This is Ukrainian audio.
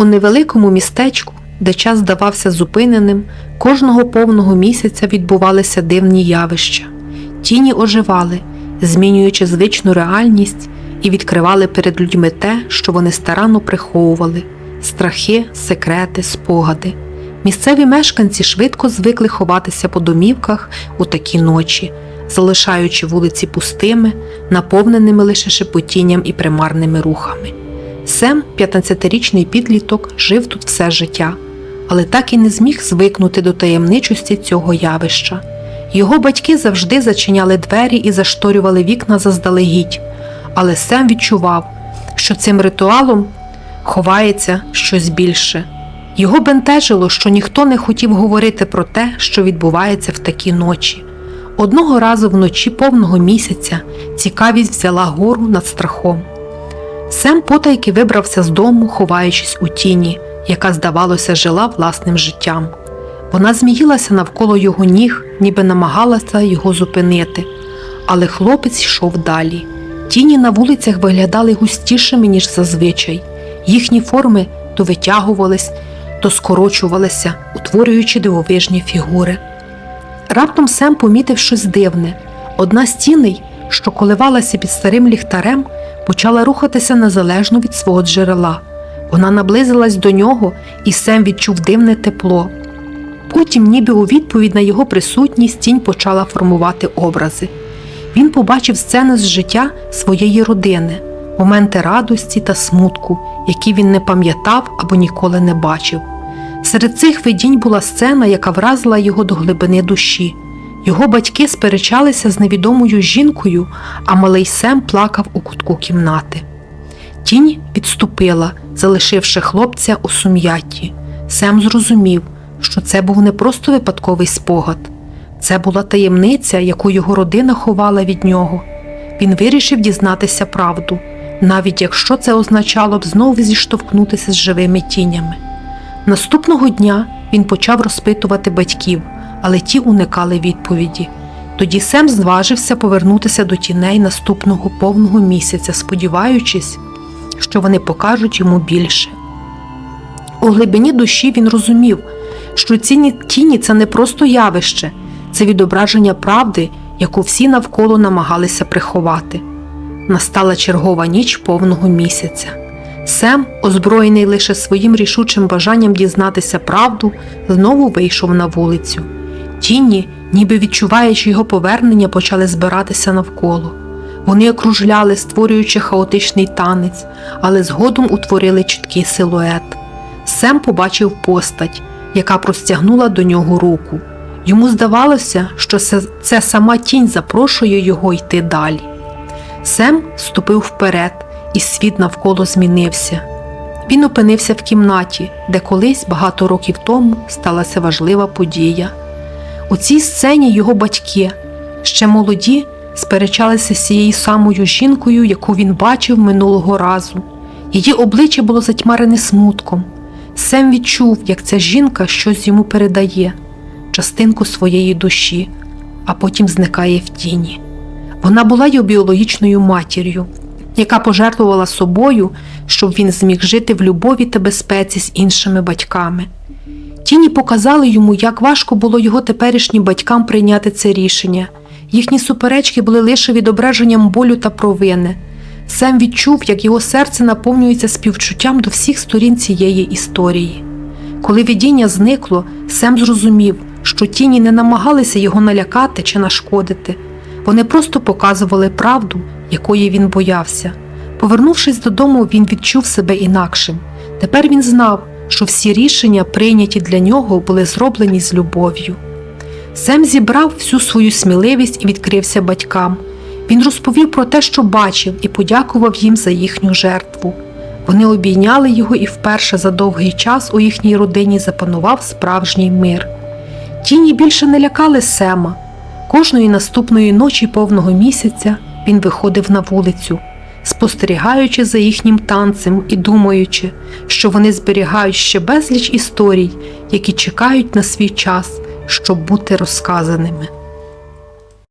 У невеликому містечку, де час здавався зупиненим, кожного повного місяця відбувалися дивні явища. Тіні оживали, змінюючи звичну реальність, і відкривали перед людьми те, що вони старанно приховували страхи, секрети, спогади. Місцеві мешканці швидко звикли ховатися по домівках у такі ночі, залишаючи вулиці пустими, наповненими лише шепотінням і примарними рухами. Сем, 15-річний підліток, жив тут все життя, але так і не зміг звикнути до таємничості цього явища. Його батьки завжди зачиняли двері і зашторювали вікна заздалегідь, але Сем відчував, що цим ритуалом ховається щось більше. Його бентежило, що ніхто не хотів говорити про те, що відбувається в такі ночі. Одного разу вночі повного місяця цікавість взяла гору над страхом. Сем потайки вибрався з дому, ховаючись у тіні, яка, здавалося, жила власним життям. Вона зміїлася навколо його ніг, ніби намагалася його зупинити, але хлопець йшов далі. Тіні на вулицях виглядали густішими, ніж зазвичай. Їхні форми то витягувались, то скорочувалися, утворюючи дивовижні фігури. Раптом Сем помітив щось дивне. Одна з тіней, що коливалася під старим ліхтарем, почала рухатися незалежно від свого джерела. Вона наблизилась до нього, і Сем відчув дивне тепло. Потім, ніби у відповідь на його присутність, тінь почала формувати образи. Він побачив сцени з життя своєї родини, моменти радості та смутку, які він не пам'ятав або ніколи не бачив. Серед цих видінь була сцена, яка вразила його до глибини душі. Його батьки сперечалися з невідомою жінкою, а малий Сем плакав у кутку кімнати. Тінь відступила, залишивши хлопця у сум'ятті. Сем зрозумів, що це був не просто випадковий спогад, це була таємниця, яку його родина ховала від нього. Він вирішив дізнатися правду, навіть якщо це означало б знову зіштовхнутися з живими тінями. Наступного дня він почав розпитувати батьків, але ті уникали відповіді. Тоді Сем зважився повернутися до тіней наступного повного місяця, сподіваючись, що вони покажуть йому більше. У глибині душі він розумів, що ціні тіні це не просто явище, це відображення правди, яку всі навколо намагалися приховати. Настала чергова ніч повного місяця. Сем, озброєний лише своїм рішучим бажанням дізнатися правду, знову вийшов на вулицю. Тіні, ніби відчуваючи його повернення, почали збиратися навколо. Вони окружляли, створюючи хаотичний танець, але згодом утворили чіткий силует. Сем побачив постать, яка простягнула до нього руку. Йому здавалося, що це, сама тінь запрошує його йти далі. Сем ступив вперед, і світ навколо змінився. Він опинився в кімнаті, де колись багато років тому сталася важлива подія. У цій сцені його батьки, ще молоді, сперечалися з цією самою жінкою, яку він бачив минулого разу. Її обличчя було затьмарене смутком. Сем відчув, як ця жінка щось йому передає, частинку своєї душі, а потім зникає в тіні. Вона була його біологічною матір'ю, яка пожертвувала собою, щоб він зміг жити в любові та безпеці з іншими батьками. Тіні показали йому, як важко було його теперішнім батькам прийняти це рішення. Їхні суперечки були лише відображенням болю та провини. Сем відчув, як його серце наповнюється співчуттям до всіх сторін цієї історії. Коли видіння зникло, Сем зрозумів, що тіні не намагалися його налякати чи нашкодити. Вони просто показували правду, якої він боявся. Повернувшись додому, він відчув себе інакшим. Тепер він знав, що всі рішення, прийняті для нього, були зроблені з любов'ю. Сем зібрав всю свою сміливість і відкрився батькам. Він розповів про те, що бачив, і подякував їм за їхню жертву. Вони обійняли його, і вперше за довгий час у їхній родині запанував справжній мир. Тіні більше не лякали Сема. Кожної наступної ночі повного місяця він виходив на вулицю, спостерігаючи за їхнім танцем і думаючи, що вони зберігають ще безліч історій, які чекають на свій час, щоб бути розказаними.